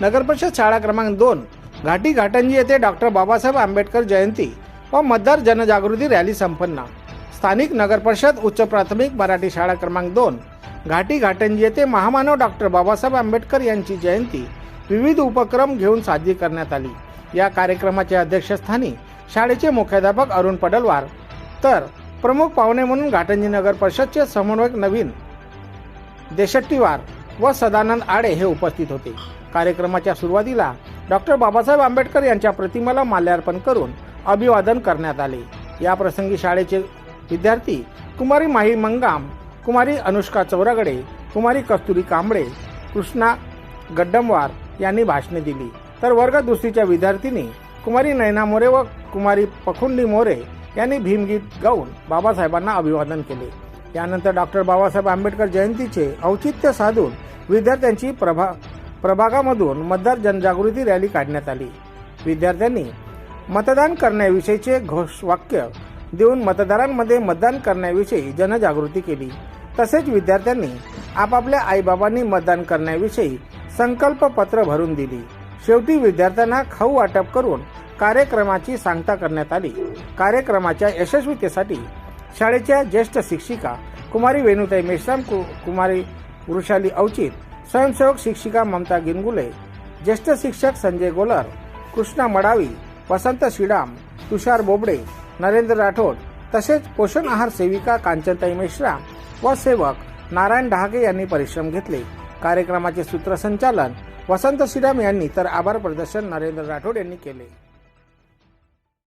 नगरपरिषद शाळा क्रमांक दोन घाटी घाटंजी येथे डॉक्टर बाबासाहेब आंबेडकर जयंती व मतदार जनजागृती रॅली संपन्न. स्थानिक नगरपरिषद उच्च प्राथमिक मराठी शाळा क्रमांक दोन घाटी घाटंजी येथे महामानव डॉक्टर बाबासाहेब आंबेडकर यांची जयंती विविध उपक्रम घेऊन साजरी करण्यात आली. या कार्यक्रमाच्या अध्यक्षस्थानी शाळेचे मुख्याध्यापक अरुण पडलवार तर प्रमुख पाहुणे म्हणून घाटंजी नगर परिषदचे समन्वयक नवीन देशट्टीवार व सदानंद आडे हे उपस्थित होते. कार्यक्रमाच्या सुरुवातीला डॉक्टर बाबासाहेब आंबेडकर यांच्या प्रतिमेला माल्यार्पण करून अभिवादन करण्यात आले. या प्रसंगी शाळेचे विद्यार्थी कुमारी माही मंगाम कुमारी अनुष्का चौरागडे कुमारी कस्तुरी कांबळे कृष्णा गड्डमवार यांनी भाषणे दिली. तर वर्ग दुसरीच्या विद्यार्थिनी कुमारी नयना मोरे व कुमारी पखुंडी मोरे यांनी भीमगीत गाऊन बाबासाहेबांना अभिवादन केले. यानंतर डॉक्टर बाबासाहेब आंबेडकर जयंतीचे औचित्य साधून विद्यार्थ्यांची प्रभा प्रभागामधून मतदार जनजागृती रॅली काढण्यात आली. विद्यार्थ्यांनी मतदान करण्याविषयीचे घोषवाक्य देऊन मतदारांमध्ये मतदान करण्याविषयी जनजागृती केली. तसेच विद्यार्थ्यांनी आपापल्या आईबाबांनी मतदान करण्याविषयी संकल्प पत्र भरून दिली. शेवटी विद्यार्थ्यांना खाऊ वाटप करून कार्यक्रमाची सांगता करण्यात आली. कार्यक्रमाच्या यशस्वीतेसाठी शाळेच्या ज्येष्ठ शिक्षिका कुमारी वेणुताई मेश्राम कु कुमारी वृषाली अवचित स्वयंसेवक शिक्षिका ममता गिनगुले ज्येष्ठ शिक्षक संजय गोलर कृष्णा मडावी वसंत शिडाम तुषार बोबडे नरेंद्र राठोड तसेच पोषण आहार सेविका कांचनताई मेश्राम व सेवक नारायण डहाके यांनी परिश्रम घेतले. कार्यक्रमाचे सूत्रसंचालन वसंत श्रीराम यांनी तर आभार प्रदर्शन नरेंद्र राठोड यांनी केले.